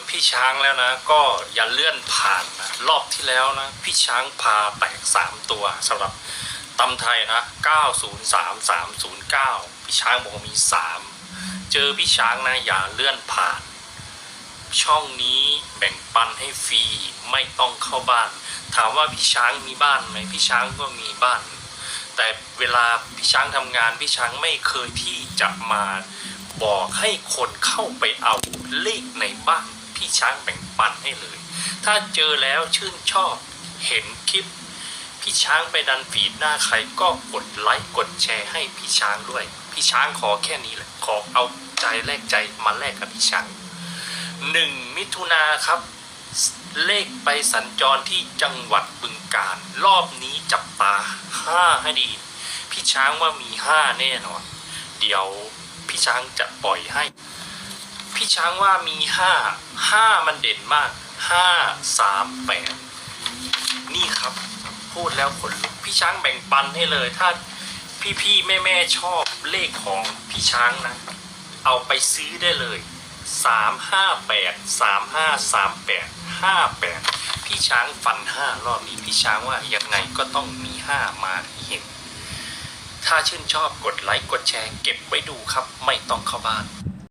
อพี่ช้างแล้วนะ ก็อย่าเลื่อนผ่านนะรอบที่แล้วนะ พี่ช้างพาแตกสามตัวสำหรับตำไทยนะ 903309 พี่ช้างบอกว่ามี 3 เจอพี่ช้างนะ อย่าเลื่อนผ่าน ช่องนี้แบ่งปันให้ฟรีไม่ต้องเข้าบ้าน ถามว่าพี่ช้างมีบ้านไหมพี่ช้างก็มีบ้าน แต่เวลาพี่ช้างทำงานพี่ช้างไม่เคยที่จะมาบอกให้คนเข้าไปเอาเลขในบ้าน ช้างแบ่งปันให้เลย ถ้าเจอแล้วชื่นชอบเห็นคลิป พี่ช้างไปดันฟีดหน้าใครก็กดไลค์กดแชร์ให้พี่ช้างด้วย พี่ช้างขอแค่นี้แหละ ขอเอาใจแลกใจมาแลกกับพี่ช้างหนึ่งมิถุนาครับ เลขไปสัญจรที่จังหวัดบึงกาฬรอบนี้จับตาห้าให้ดี พี่ช้างว่ามีห้าแน่นอน เดี๋ยวพี่ช้างจะปล่อยให้ พี่ช้างว่ามีห้าห้ามันเด่นมากห้าสามแปดนี่ครับ พูดแล้วขนลุกพี่ช้างแบ่งปันให้เลย ถ้าพี่ๆแม่ๆชอบเลขของพี่ช้างนะ เอาไปซื้อได้เลยสามห้าแปดสามห้าสามแปดห้าแปดพี่ช้างฟันห้ารอบนี้พี่ช้างว่ายังไงก็ต้องมีห้ามาให้เห็น ถ้าชื่นชอบกดไลค์กดแชร์เก็บไว้ดูครับ ไม่ต้องเข้าบ้าน